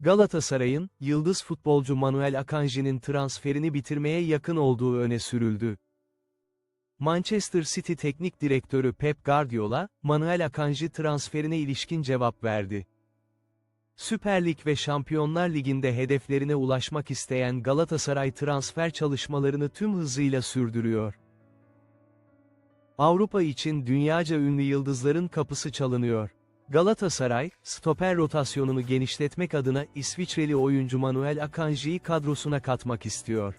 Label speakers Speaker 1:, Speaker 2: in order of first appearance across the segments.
Speaker 1: Galatasaray'ın, yıldız futbolcu Manuel Akanji'nin transferini bitirmeye yakın olduğu öne sürüldü. Manchester City Teknik Direktörü Pep Guardiola, Manuel Akanji transferine ilişkin cevap verdi. Süper Lig ve Şampiyonlar Ligi'nde hedeflerine ulaşmak isteyen Galatasaray transfer çalışmalarını tüm hızıyla sürdürüyor. Avrupa için dünyaca ünlü yıldızların kapısı çalınıyor. Galatasaray, stoper rotasyonunu genişletmek adına İsviçreli oyuncu Manuel Akanji'yi kadrosuna katmak istiyor.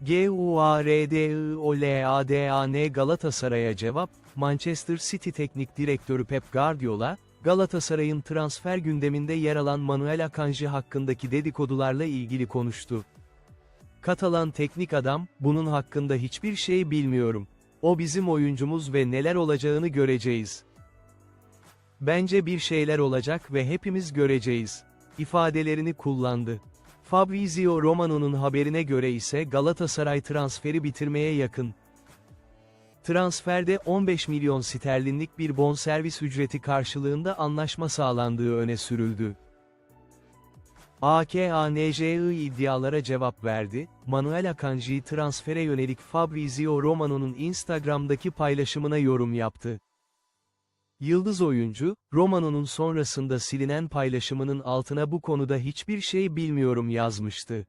Speaker 1: GUARDIOLADAN Galatasaray'a cevap, Manchester City Teknik Direktörü Pep Guardiola, Galatasaray'ın transfer gündeminde yer alan Manuel Akanji hakkındaki dedikodularla ilgili konuştu. Katalan teknik adam, bunun hakkında hiçbir şey bilmiyorum. O bizim oyuncumuz ve neler olacağını göreceğiz. Bence bir şeyler olacak ve hepimiz göreceğiz. ifadelerini kullandı. Fabrizio Romano'nun haberine göre ise Galatasaray transferi bitirmeye yakın. Transferde 15 milyon sterlinlik bir bonservis ücreti karşılığında anlaşma sağlandığı öne sürüldü. AKANJI iddialara cevap verdi, Manuel Akanji transfere yönelik Fabrizio Romano'nun Instagram'daki paylaşımına yorum yaptı. Yıldız oyuncu, Romano'nun sonrasında silinen paylaşımının altına bu konuda hiçbir şey bilmiyorum yazmıştı.